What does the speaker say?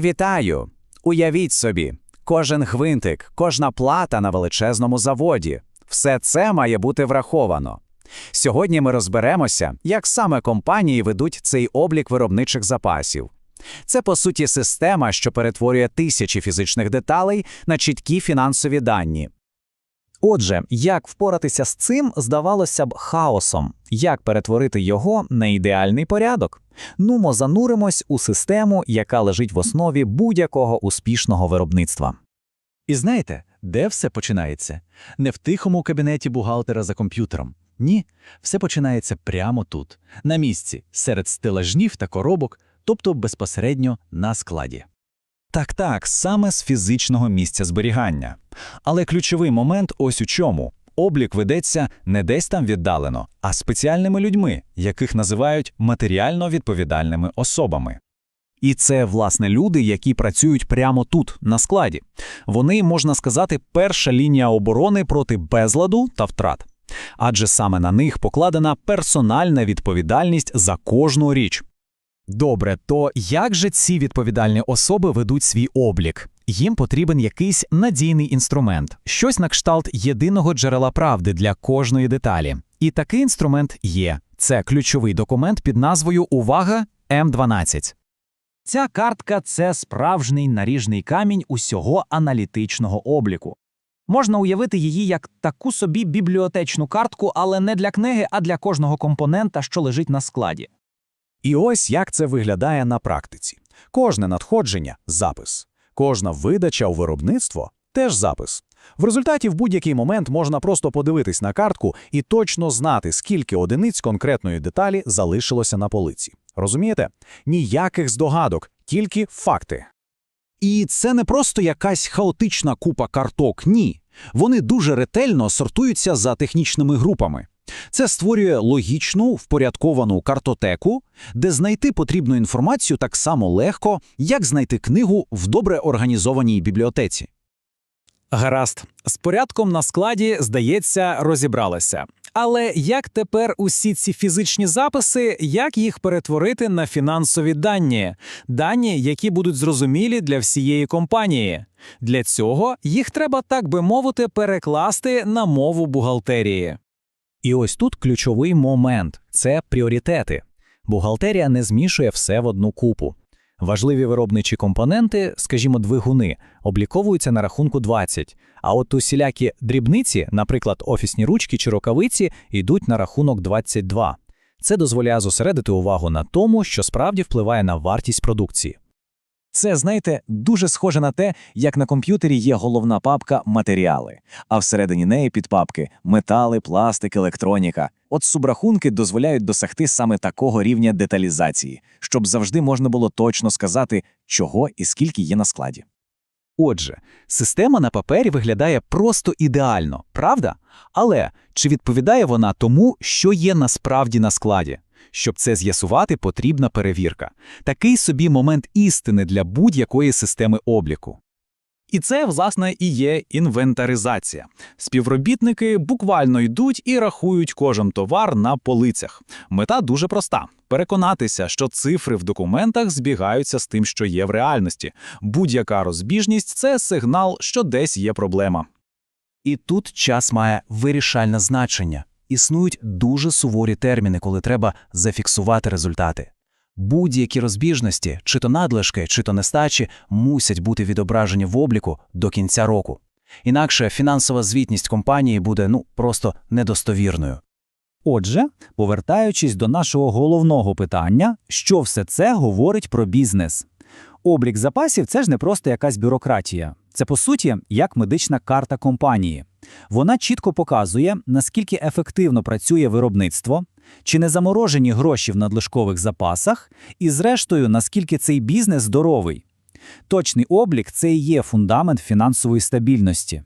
Вітаю! Уявіть собі, кожен гвинтик, кожна плата на величезному заводі. Все це має бути враховано. Сьогодні ми розберемося, як саме компанії ведуть цей облік виробничих запасів. Це, по суті, система, що перетворює тисячі фізичних деталей на чіткі фінансові дані. Отже, як впоратися з цим, здавалося б, хаосом, як перетворити його на ідеальний порядок? Нумо зануримось у систему, яка лежить в основі будь-якого успішного виробництва. І знаєте, де все починається? Не в тихому кабінеті бухгалтера за комп'ютером. Ні, все починається прямо тут, на місці, серед стелажнів та коробок, тобто безпосередньо на складі. Так, так, саме з фізичного місця зберігання. Але ключовий момент ось у чому. Облік ведеться не десь там віддалено, а спеціальними людьми, яких називають матеріально відповідальними особами. І це, власне, люди, які працюють прямо тут, на складі. Вони, можна сказати, перша лінія оборони проти безладу та втрат. Адже саме на них покладена персональна відповідальність за кожну річ. Добре, то як же ці відповідальні особи ведуть свій облік? Їм потрібен якийсь надійний інструмент, щось на кшталт єдиного джерела правди для кожної деталі. І такий інструмент є. Це ключовий документ під назвою Увага М12. Ця картка це справжній наріжний камінь усього аналітичного обліку. Можна уявити її як таку собі бібліотечну картку, але не для книги, а для кожного компонента, що лежить на складі. І ось як це виглядає на практиці. Кожне надходження запис, кожна видача у виробництво теж запис. В результаті в будь-який момент можна просто подивитись на картку і точно знати, скільки одиниць конкретної деталі залишилося на полиці. Розумієте? Ніяких здогадок, тільки факти. І це не просто якась хаотична купа карток, ні. Вони дуже ретельно сортуються за технічними групами. Це створює логічну, впорядковану картотеку, де знайти потрібну інформацію так само легко, як знайти книгу в добре організованій бібліотеці. Гаразд, з порядком на складі, здається, розібралися. Але як тепер усі ці фізичні записи, як їх перетворити на фінансові дані, дані, які будуть зрозумілі для всієї компанії? Для цього їх треба, так би мовити, перекласти на мову бухгалтерії. І ось тут ключовий момент це пріоритети. Бухгалтерія не змішує все в одну купу. Важливі виробничі компоненти, скажімо, двигуни, обліковуються на рахунку 20, а от усілякі дрібниці, наприклад, офісні ручки чи рукавиці, йдуть на рахунок 22. Це дозволяє зосередити увагу на тому, що справді впливає на вартість продукції. Це, знаєте, дуже схоже на те, як на комп'ютері є головна папка матеріали, а всередині неї підпапки метали, пластик, електроніка. От субрахунки дозволяють досягти саме такого рівня деталізації, щоб завжди можна було точно сказати, чого і скільки є на складі. Отже, система на папері виглядає просто ідеально, правда? Але чи відповідає вона тому, що є насправді на складі? Щоб це з'ясувати, потрібна перевірка. Такий собі момент істини для будь-якої системи обліку. І це, власне, і є інвентаризація. Співробітники буквально йдуть і рахують кожен товар на полицях. Мета дуже проста: переконатися, що цифри в документах збігаються з тим, що є в реальності. Будь-яка розбіжність це сигнал, що десь є проблема. І тут час має вирішальне значення. Існують дуже суворі терміни, коли треба зафіксувати результати. Будь-які розбіжності, чи то надлишки, чи то нестачі, мусять бути відображені в обліку до кінця року. Інакше фінансова звітність компанії буде ну просто недостовірною. Отже, повертаючись до нашого головного питання, що все це говорить про бізнес? Облік запасів це ж не просто якась бюрократія. Це, по суті, як медична карта компанії. Вона чітко показує, наскільки ефективно працює виробництво, чи не заморожені гроші в надлишкових запасах, і, зрештою, наскільки цей бізнес здоровий. Точний облік це і є фундамент фінансової стабільності.